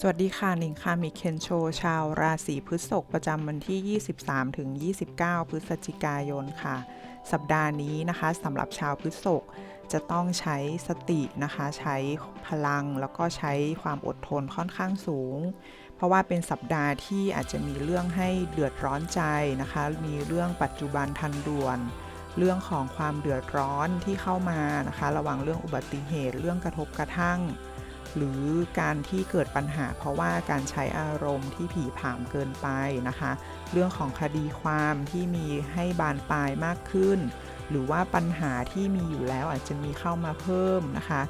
สวัสดีค่ะหนิงค่ะมิเคนโช ชาวราศีพฤษภประจำวันที่ 23 ถึง 29 พฤศจิกายนค่ะ สัปดาห์นี้นะคะสำหรับชาวพฤษภจะต้องใช้สตินะคะ ใช้พลังแล้วก็ใช้ความอดทนค่อนข้างสูง เพราะว่าเป็นสัปดาห์ที่อาจจะมีเรื่องให้เดือดร้อนใจนะคะ มีเรื่องปัจจุบันทันด่วน เรื่องของความเดือดร้อนที่เข้ามานะคะ ระวังเรื่องอุบัติเหตุ เรื่องกระทบกระทั่ง หรือการที่เกิดปัญหา เพราะว่าการใช้อารมณ์ที่ผีผามเกินไปนะคะ เรื่องของคดีความที่มีให้บานปลายมากขึ้น หรือว่าปัญหาที่มีอยู่แล้วอาจจะมีเข้ามาเพิ่มนะคะ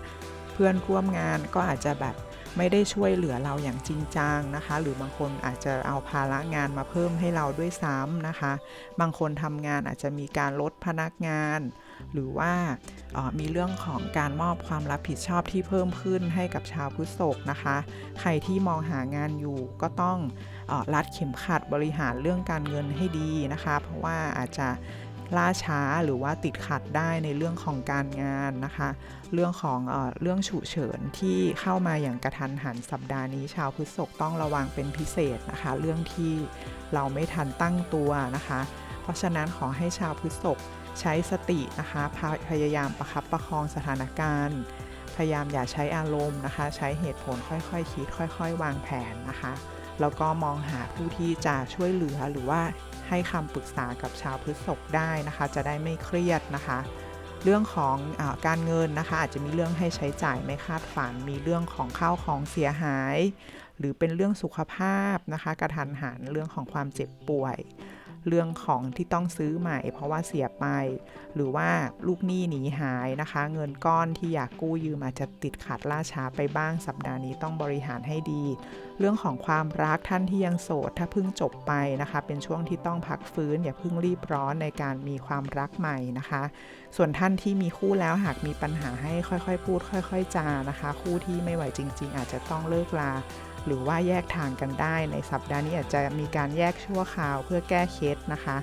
เพื่อนร่วมงานก็อาจจะแบบไม่ได้ช่วยเหลือเราอย่างจริงจังนะคะ หรือบางคนอาจจะเอาภาระงานมาเพิ่มให้เราด้วยซ้ำนะคะ บางคนทำงานอาจจะมีการลดพนักงาน หรือว่ามีเรื่องของการมอบความรับผิดชอบที่เพิ่มขึ้นให้กับชาวพฤษภนะคะ ใครที่มองหางานอยู่ก็ต้องอรัดเข็มขัดบริหารเรื่องการเงินให้ดีนะคะ เพราะว่าอาจจะล่าช้าหรือว่าติดขัดได้ในเรื่องของการงานนะคะ เรื่องของเออเรื่องฉุกเฉินที่เข้ามาอย่างกระทันหันสัปดาห์นี้ ชาวพฤษภต้องระวังเป็นพิเศษนะคะ เรื่องที่เราไม่ทันตั้งตัวนะคะ เพราะฉะนั้นขอให้ชาวพฤษภ ใช้สตินะคะพยายามประคับประคองสถานการณ์ พยายามอย่าใช้อารมณ์นะคะ ใช้เหตุผลค่อยๆคคิด ค่อย ๆ วางแผนนะคะ แล้วก็มองหาผู้ที่จะช่วยเหลือหรือว่าให้คำปรึกษากับชาวพฤษภได้นะคะ จะได้ไม่เครียดนะคะ เรื่องของอการเงินนะคะ อาจจะมีเรื่องให้ใช้จ่ายไม่คาดฝัน มีเรื่องของข้าวของเสียหาย หรือเป็นเรื่องสุขภาพนะคะ กระทันหันเรื่องของความเจ็บป่วย เรื่องของที่ต้องซื้อใหม่ เพราะว่าเสียไป หรือว่าลูกหนี้หนีหายนะคะ เงินก้อนที่อยากกู้ยืมอาจจะติดขัดล่าช้าไปบ้างสัปดาห์นี้ต้องบริหารให้ดี เรื่องของความรักท่านที่ยังโสด ถ้าเพิ่งจบไปนะคะ เป็นช่วงที่ต้องพักฟื้นอย่าเพิ่งรีบร้อนในการมีความรักใหม่นะคะ ส่วนท่านที่มีคู่แล้วหากมีปัญหาให้ค่อยๆ พูด ค่อย ๆ จานะคะ คู่ที่ไม่ไหวจริง ๆ อาจจะต้องเลิกลาหรือว่าแยกทางกันได้ในสัปดาห์นี้อาจจะมีการแยกชั่วคราว เพื่อแก้เคล็ดนะคะ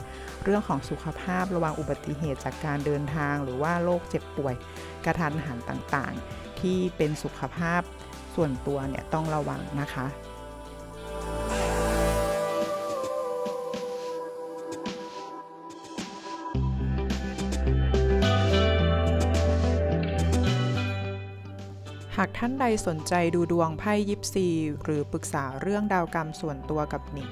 เรื่องของสุขภาพระวังอุบัติเหตุจากการเดินทาง หรือว่าโรคเจ็บป่วยกระทันหันต่างๆ ที่เป็นสุขภาพส่วนตัวเนี่ยต้องระวังนะคะหากท่านใดสนใจดูดวงไพ่ยิปซี หรือปรึกษาเรื่องดาวกรรมส่วนตัวกับหนิง